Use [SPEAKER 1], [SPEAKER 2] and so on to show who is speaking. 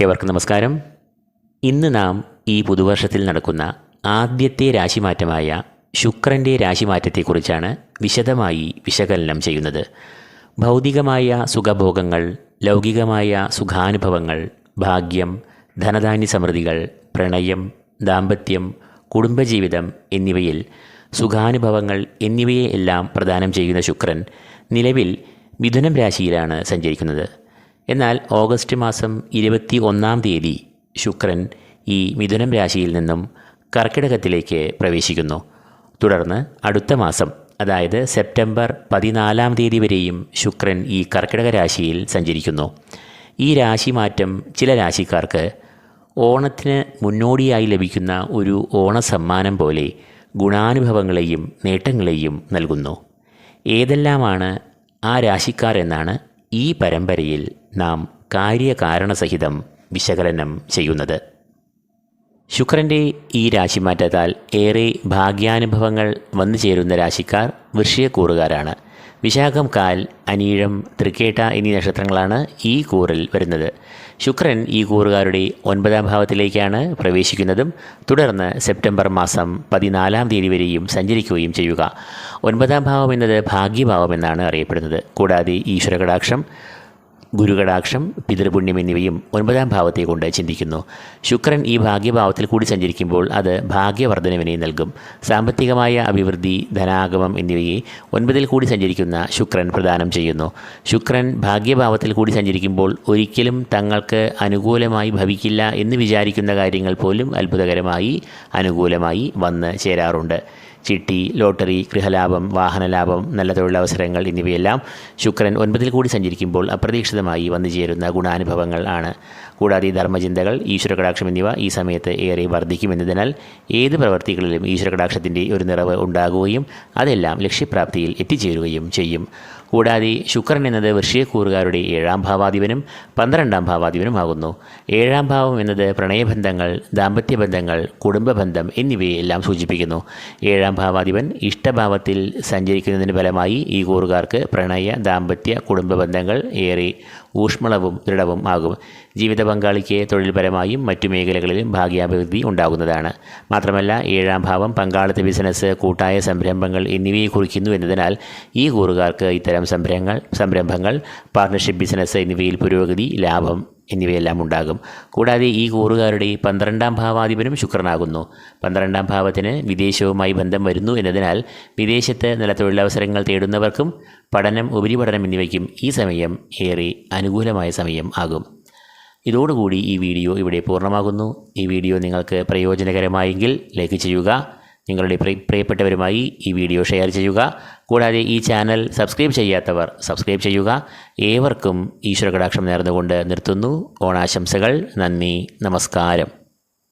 [SPEAKER 1] ഏവർക്കും നമസ്കാരം. ഇന്ന് നാം ഈ പുതുവർഷത്തിൽ നടക്കുന്ന ആദ്യത്തെ രാശിമാറ്റമായ ശുക്രന്റെ രാശിമാറ്റത്തെക്കുറിച്ചാണ് വിശദമായി വിശകലനം ചെയ്യുന്നത്. ഭൗതികമായ സുഖഭോഗങ്ങൾ ലൗകികമായ സുഖാനുഭവങ്ങൾ ഭാഗ്യം ധനധാന്യ സമൃദ്ധികൾ പ്രണയം ദാമ്പത്യം കുടുംബജീവിതം എന്നിവയിൽ സുഖാനുഭവങ്ങൾ എന്നിവയെ എല്ലാം പ്രദാനം ചെയ്യുന്ന ശുക്രൻ നിലവിൽ മിഥുനം രാശിയിലാണ് സഞ്ചരിക്കുന്നത്. എന്നാൽ ഓഗസ്റ്റ് മാസം ഇരുപത്തി ഒന്നാം തീയതി ശുക്രൻ ഈ മിഥുനം രാശിയിൽ നിന്നും കർക്കിടകത്തിലേക്ക് പ്രവേശിക്കുന്നു. തുടർന്ന് അടുത്ത മാസം അതായത് സെപ്റ്റംബർ പതിനാലാം തീയതി വരെയും ശുക്രൻ ഈ കർക്കിടക രാശിയിൽ സഞ്ചരിക്കുന്നു. ഈ രാശി മാറ്റം ചില രാശിക്കാർക്ക് ഓണത്തിന് മുന്നോടിയായി ലഭിക്കുന്ന ഒരു ഓണസമ്മാനം പോലെ ഗുണാനുഭവങ്ങളെയും നേട്ടങ്ങളെയും നൽകുന്നു. ഏതെല്ലാമാണ് ആ രാശിക്കാർ എന്നാണ് ഈ പരമ്പരയിൽ നാം കാര്യകാരണസഹിതം വിശകലനം ചെയ്യുന്നത്. ശുക്രന്റെ ഈ രാശി മാറ്റത്താൽ ഏറെ ഭാഗ്യാനുഭവങ്ങൾ വന്നു ചേരുന്ന രാശിക്കാർ വൃഷ്യക്കൂറുകാരാണ് വിശാഖം കാൽ അനീഴം തൃക്കേട്ട എന്നീ നക്ഷത്രങ്ങളാണ് ഈ കൂറിൽ വരുന്നത്. ശുക്രൻ ഈ കൂറുകാരുടെ ഒൻപതാം ഭാവത്തിലേക്കാണ് പ്രവേശിക്കുന്നതും തുടർന്ന് സെപ്റ്റംബർ മാസം പതിനാലാം തീയതി വരെയും സഞ്ചരിക്കുകയും ചെയ്യുക. ഒൻപതാം ഭാവം എന്നത് ഭാഗ്യഭാവം എന്നാണ് അറിയപ്പെടുന്നത്. കൂടാതെ ഈശ്വരകടാക്ഷം ഗുരുകടാക്ഷം പിതൃപുണ്യം എന്നിവയും ഒൻപതാം ഭാവത്തെ കൊണ്ട് ചിന്തിക്കുന്നു. ശുക്രൻ ഈ ഭാഗ്യഭാവത്തിൽ കൂടി സഞ്ചരിക്കുമ്പോൾ അത് ഭാഗ്യവർദ്ധനവിനെ നൽകും. സാമ്പത്തികമായ അഭിവൃദ്ധി ധനാഗമം എന്നിവയെ ഒൻപതിൽ കൂടി സഞ്ചരിക്കുന്ന ശുക്രൻ പ്രദാനം ചെയ്യുന്നു. ശുക്രൻ ഭാഗ്യഭാവത്തിൽ കൂടി സഞ്ചരിക്കുമ്പോൾ ഒരിക്കലും തങ്ങൾക്ക് അനുകൂലമായി ഭവിക്കില്ല എന്ന് വിചാരിക്കുന്ന കാര്യങ്ങൾ പോലും അത്ഭുതകരമായി അനുകൂലമായി വന്ന് ചേരാറുണ്ട്. ചിട്ടി ലോട്ടറി ഗൃഹലാഭം വാഹനലാഭം നല്ല തൊഴിലവസരങ്ങൾ എന്നിവയെല്ലാം ശുക്രൻ ഒൻപതിൽ കൂടി സഞ്ചരിക്കുമ്പോൾ അപ്രതീക്ഷിതമായി വന്നു ചേരുന്ന ഗുണാനുഭവങ്ങൾ ആണ്. കൂടാതെ ധർമ്മചിന്തകൾ ഈശ്വരകടാക്ഷം എന്നിവ ഈ സമയത്ത് ഏറെ വർദ്ധിക്കുമെന്നതിനാൽ ഏത് പ്രവർത്തികളിലും ഈശ്വരകടാക്ഷത്തിന്റെ ഒരു നിറവ് ഉണ്ടാകുകയും അതെല്ലാം ലക്ഷ്യപ്രാപ്തിയിൽ എത്തിച്ചേരുകയും ചെയ്യും. കൂടാതെ ശുക്രൻ എന്നത് വൃശ്യക്കൂറുകാരുടെ ഏഴാം ഭാവാധിപനും പന്ത്രണ്ടാം ഭാവാധിപനുമാകുന്നു. ഏഴാം ഭാവം എന്നത് പ്രണയബന്ധങ്ങൾ ദാമ്പത്യബന്ധങ്ങൾ കുടുംബബന്ധം എന്നിവയെല്ലാം സൂചിപ്പിക്കുന്നു. ഏഴാം ഭാവാധിപൻ ഇഷ്ടഭാവത്തിൽ സഞ്ചരിക്കുന്നതിന് ഫലമായി ഈ കൂറുകാർക്ക് പ്രണയ ദാമ്പത്യ കുടുംബ ബന്ധങ്ങൾ ഏറെ ഊഷ്മളവും ദൃഢവും ആകും. ജീവിത പങ്കാളിക്ക് തൊഴിൽപരമായും മറ്റു മേഖലകളിലും ഭാഗ്യാഭിവൃദ്ധി ഉണ്ടാകുന്നതാണ്. മാത്രമല്ല ഏഴാം ഭാവം പങ്കാളിത്ത ബിസിനസ് കൂട്ടായ സംരംഭങ്ങൾ എന്നിവയെ കുറിക്കുന്നു എന്നതിനാൽ ഈ കൂറുകാർക്ക് ഇത്തരം സംരംഭങ്ങൾ സംരംഭങ്ങൾ പാർട്ണർഷിപ്പ് ബിസിനസ് എന്നിവയിൽ പുരോഗതി ലാഭം എന്നിവയെല്ലാം ഉണ്ടാകും. കൂടാതെ ഈ കൂറുകാരുടെ പന്ത്രണ്ടാം ഭാവാധിപനും ശുക്രനാകുന്നു. പന്ത്രണ്ടാം ഭാവത്തിന് വിദേശവുമായി ബന്ധം വരുന്നു എന്നതിനാൽ വിദേശത്ത് നല്ല തൊഴിലവസരങ്ങൾ തേടുന്നവർക്കും പഠനം ഉപരിപഠനം എന്നിവയ്ക്കും ഈ സമയം ഏറെ അനുകൂലമായ സമയം ആകും. ഇതോടുകൂടി ഈ വീഡിയോ ഇവിടെ പൂർണമാകുന്നു. ഈ വീഡിയോ നിങ്ങൾക്ക് പ്രയോജനകരമായെങ്കിൽ ലൈക്ക് ചെയ്യുക നിങ്ങളുടെ പ്രിയ പ്രിയപ്പെട്ടവരുമായി ഈ വീഡിയോ ഷെയർ ചെയ്യുക. കൂടാതെ ഈ ചാനൽ സബ്സ്ക്രൈബ് ചെയ്യാത്തവർ സബ്സ്ക്രൈബ് ചെയ്യുക. ഏവർക്കും ഈശ്വര കടാക്ഷം നേർന്നുകൊണ്ട് നിർത്തുന്നു. ഓണാശംസകൾ. നന്ദി. നമസ്കാരം.